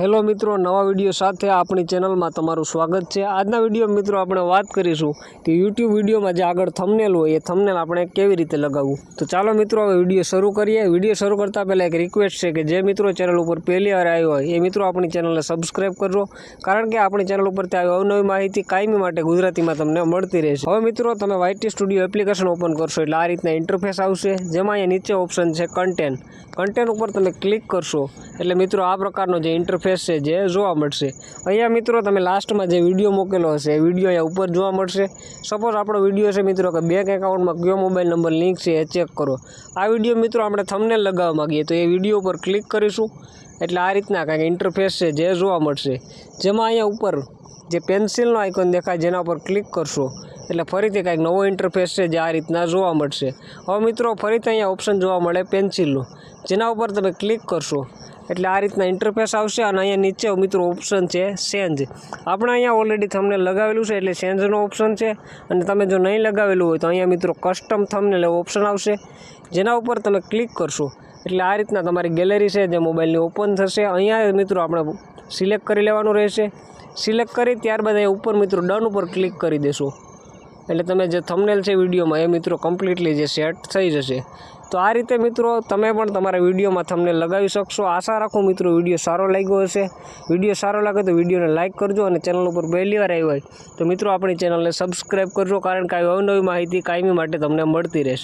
Hello મિત્રો, નવા video સાથે આપણી ચેનલમાં તમારું સ્વાગત છે. આજના વીડિયો મિત્રો આપણે વાત કરીશું કે યુટ્યુબ વિડીયોમાં જે આગળ થમનેલ હોય, એ થમનેલ આપણે કેવી રીતે લગાવવું? તો ચાલો મિત્રો, હવે વીડિયો શરૂ કરીએ. વીડિયો શરૂ કરતાં પહેલાં એક રિક્વેસ્ટ છે કે જે મિત્રો ચેનલ ઉપર પહેલી વાર આવ્યો હોય, એ મિત્રો આપણી ચેનલને સબસ્ક્રાઈબ કરજો. કારણ કે આપણી ચેનલ ઉપરથી આવી અવનવી માહિતી કાયમી માટે ગુજરાતીમાં તમને મળતી રહેશે. હવે મિત્રો, તમે વાયટી સ્ટુડિયો એપ્લિકેશન ઓપન કરશો એટલે આ રીતના ઇન્ટરફેસ આવશે, જેમાં અહીંયા નીચે ઓપ્શન છે કન્ટેન્ટ કન્ટેન્ટ ઉપર તમે ક્લિક કરશો એટલે મિત્રો, આ પ્રકારનો જે ઇન્ટરફેસ છે, જે જોવા મળશે. અહીંયા મિત્રો તમે લાસ્ટમાં જે વીડિયો મોકેલો હશે, એ વીડિયો અહીંયા ઉપર જોવા મળશે. સપોઝ આપણો વીડિયો છે મિત્રો કે બેંક એકાઉન્ટમાં કયો મોબાઈલ નંબર લિંક છે, એ ચેક કરો. આ વીડિયો મિત્રો આપણે થમને લગાવવા માગીએ, તો એ વીડિયો ઉપર ક્લિક કરીશું. એટલે આ રીતના કાંઈક ઇન્ટરફેસ છે, જે જોવા મળશે. જેમાં અહીંયા ઉપર જે પેન્સિલનો આઇકોન દેખાય, જેના ઉપર ક્લિક કરશો. એટલે ફરીથી કાંઈક નવો ઇન્ટરફેસ છે, જે આ રીતના જોવા મળશે. હવે મિત્રો ફરીથી અહીંયા ઓપ્શન જોવા મળે પેન્સિલનું જેના ઉપર તમે ક્લિક કરશો. એટલે આ રીતના ઇન્ટરફેસ આવશે અને અહીંયા નીચે મિત્રો ઓપ્શન છે સેન્જ આપણે અહીંયા ઓલરેડી થમને લગાવેલું છે એટલે સેન્જનો ઓપ્શન છે. અને તમે જો નહીં લગાવેલું હોય તો અહીંયા મિત્રો કસ્ટમ થમને ઓપ્શન આવશે. જેના ઉપર તમે ક્લિક કરશો. એટલે આ રીતના તમારી ગેલેરી છે જે મોબાઈલની ઓપન થશે. અહીંયા મિત્રો આપણે સિલેક્ટ કરી લેવાનું રહેશે. સિલેક્ટ કરી ત્યારબાદ અહીંયા ઉપર મિત્રો ડન ઉપર ક્લિક કરી દેશો. એટલે તમે જે થંબનેલ છે વિડીયોમાં એ મિત્રો કમ્પ્લીટલી જે સેટ થઈ જશે. તો આ રીતે મિત્રો તમે પણ તમારા વિડીયોમાં થંબનેલ લગાવી શકશો. આશા રાખું મિત્રો વીડિયો સારો લાગ્યો હશે. વીડિયો સારો લાગે તો વિડીયોને લાઇક કરજો અને ચેનલ ઉપર પહેલી વાર આવ્યો હોય તો મિત્રો આપણી ચેનલને સબસ્ક્રાઈબ કરજો કારણ કે આવી અવનવી માહિતી કાયમી માટે તમને મળતી રહેશે.